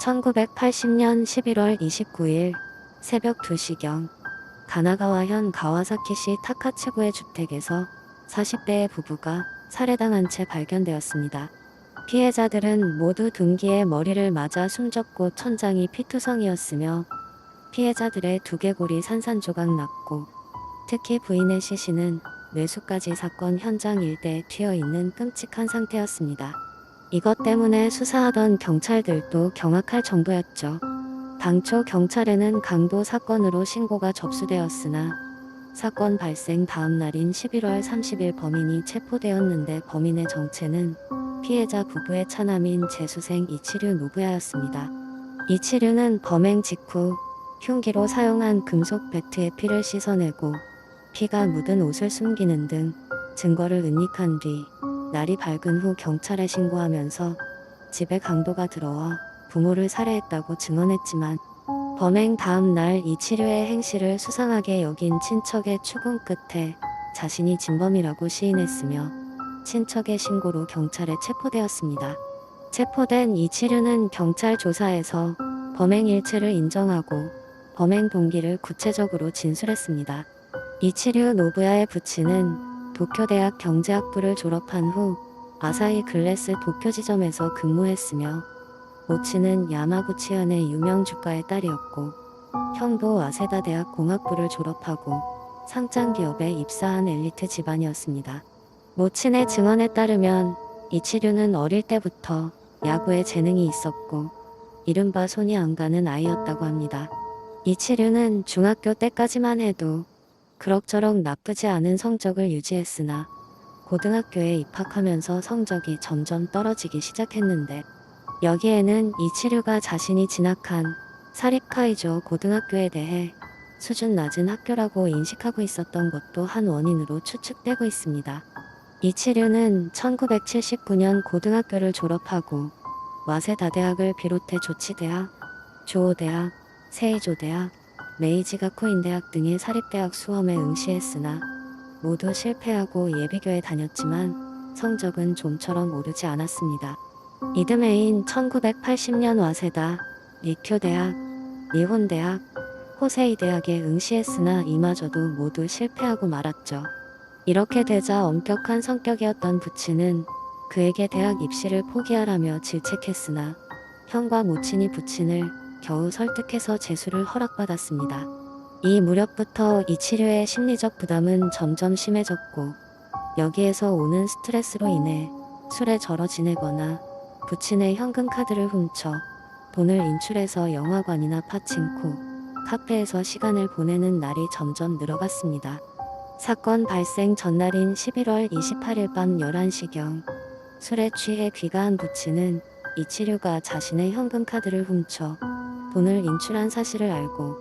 1980년 11월 29일 새벽 2시경 가나가와현 가와사키시 타카츠구의 주택에서 40대의 부부가 살해당한 채 발견되었습니다. 피해자들은 모두 둔기에 머리를 맞아 숨졌고 천장이 피투성이었으며 피해자들의 두개골이 산산조각 났고 특히 부인의 시신은 뇌수까지 사건 현장 일대에 튀어 있는 끔찍한 상태였습니다. 이것 때문에 수사하던 경찰들도 경악할 정도였죠. 당초 경찰에는 강도 사건으로 신고가 접수되었으나 사건 발생 다음 날인 11월 30일 범인이 체포되었는데 범인의 정체는 피해자 부부의 차남인 재수생 이치류 노부야였습니다. 이치류는 범행 직후 흉기로 사용한 금속 배트에 피를 씻어내고 피가 묻은 옷을 숨기는 등 증거를 은닉한 뒤 날이 밝은 후 경찰에 신고하면서 집에 강도가 들어와 부모를 살해했다고 증언했지만 범행 다음 날 이 치료의 행실을 수상하게 여긴 친척의 추궁 끝에 자신이 진범이라고 시인했으며 친척의 신고로 경찰에 체포되었습니다. 체포된 이치류는 경찰 조사에서 범행 일체를 인정하고 범행 동기를 구체적으로 진술했습니다. 이치류 노부야의 부친은 도쿄대학 경제학부를 졸업한 후 아사히 글래스 도쿄 지점에서 근무했으며 모친은 야마구치현의 유명 주가의 딸이었고 형도 와세다 대학 공학부를 졸업하고 상장 기업에 입사한 엘리트 집안이었습니다. 모친의 증언에 따르면 이치류는 어릴 때부터 야구에 재능이 있었고 이른바 손이 안 가는 아이였다고 합니다. 이치류는 중학교 때까지만 해도 그럭저럭 나쁘지 않은 성적을 유지했으나 고등학교에 입학하면서 성적이 점점 떨어지기 시작했는데 여기에는 이치류가 자신이 진학한 사립카이조 고등학교에 대해 수준 낮은 학교라고 인식하고 있었던 것도 한 원인으로 추측되고 있습니다. 이치류는 1979년 고등학교를 졸업하고 와세다 대학을 비롯해 조치대학, 조오대학, 세이조대학, 메이지가쿠인 대학 등의 사립대학 수험에 응시했으나 모두 실패하고 예비교에 다녔지만 성적은 좀처럼 오르지 않았습니다. 이듬해인 1980년 와세다, 리쿄대학, 니혼대학, 호세이 대학에 응시했으나 이마저도 모두 실패하고 말았죠. 이렇게 되자 엄격한 성격이었던 부친은 그에게 대학 입시를 포기하라며 질책했으나 형과 모친이 부친을 겨우 설득해서 재수를 허락받았습니다. 이 무렵부터 이 치료의 심리적 부담은 점점 심해졌고 여기에서 오는 스트레스로 인해 술에 절어 지내거나 부친의 현금 카드를 훔쳐 돈을 인출해서 영화관이나 파친코, 카페에서 시간을 보내는 날이 점점 늘어갔습니다. 사건 발생 전날인 11월 28일 밤 11시경 술에 취해 귀가한 부친은 이치류가 자신의 현금 카드를 훔쳐 돈을 인출한 사실을 알고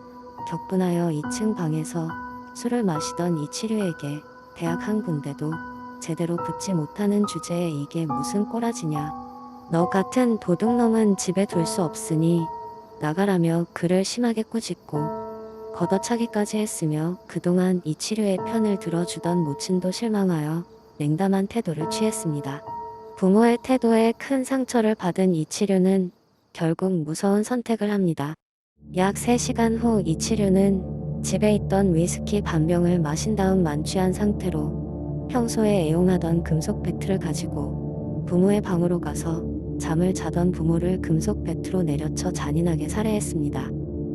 격분하여 2층 방에서 술을 마시던 이치류에게 대학 한 군데도 제대로 붙지 못하는 주제에 이게 무슨 꼬라지냐. 너 같은 도둑놈은 집에 둘 수 없으니 나가라며 그를 심하게 꾸짖고 걷어차기까지 했으며 그동안 이치류의 편을 들어주던 모친도 실망하여 냉담한 태도를 취했습니다. 부모의 태도에 큰 상처를 받은 이치류는 결국 무서운 선택을 합니다. 약 3시간 후 이치류는 집에 있던 위스키 반병을 마신 다음 만취한 상태로 평소에 애용하던 금속 배트를 가지고 부모의 방으로 가서 잠을 자던 부모를 금속 배트로 내려쳐 잔인하게 살해했습니다.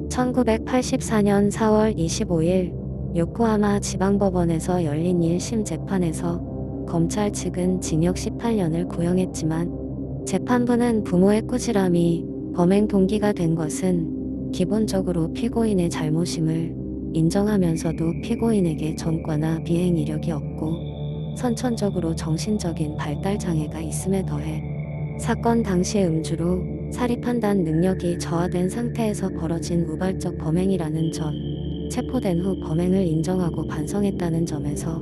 1984년 4월 25일 요코하마 지방법원에서 열린 1심 재판에서 검찰 측은 징역 18년을 구형했지만 재판부는 부모의 꾸지람이 범행 동기가 된 것은 기본적으로 피고인의 잘못임을 인정하면서도 피고인에게 전과나 비행 이력이 없고 선천적으로 정신적인 발달 장애가 있음에 더해 사건 당시의 음주로 사리 판단 능력이 저하된 상태에서 벌어진 우발적 범행이라는 점, 체포된 후 범행을 인정하고 반성했다는 점에서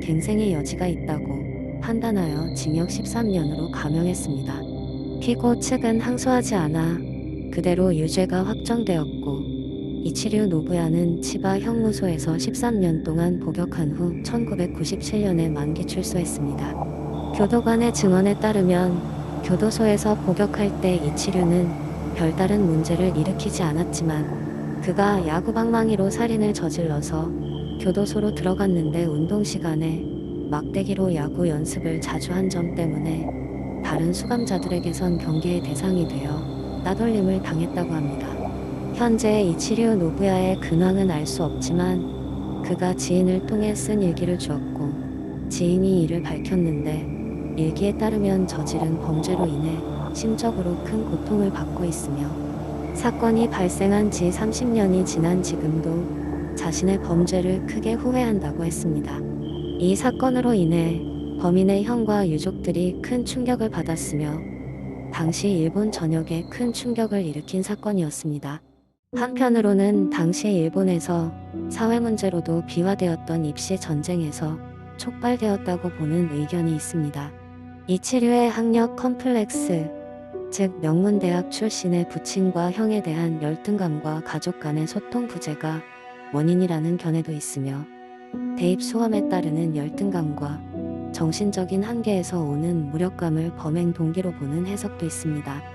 갱생의 여지가 있다고 판단하여 징역 13년으로 감형했습니다. 피고 측은 항소하지 않아 그대로 유죄가 확정되었고 이치류 노부야는 치바 형무소에서 13년 동안 복역한 후 1997년에 만기 출소했습니다. 교도관의 증언에 따르면 교도소에서 복역할 때 이치류는 별다른 문제를 일으키지 않았지만 그가 야구방망이로 살인을 저질러서 교도소로 들어갔는데 운동 시간에 막대기로 야구 연습을 자주 한 점 때문에 다른 수감자들에게선 경계의 대상이 되어 따돌림을 당했다고 합니다. 현재 이치류 노부야의 근황은 알 수 없지만 그가 지인을 통해 쓴 일기를 주었고 지인이 이를 밝혔는데 일기에 따르면 저지른 범죄로 인해 심적으로 큰 고통을 받고 있으며 사건이 발생한 지 30년이 지난 지금도 자신의 범죄를 크게 후회한다고 했습니다. 이 사건으로 인해 범인의 형과 유족들이 큰 충격을 받았으며 당시 일본 전역에 큰 충격을 일으킨 사건이었습니다. 한편으로는 당시 일본에서 사회 문제로도 비화되었던 입시 전쟁에서 촉발되었다고 보는 의견이 있습니다. 이치류의 학력 컴플렉스, 즉 명문대학 출신의 부친과 형에 대한 열등감과 가족 간의 소통 부재가 원인이라는 견해도 있으며 대입 수험에 따르는 열등감과 정신적인 한계에서 오는 무력감을 범행 동기로 보는 해석도 있습니다.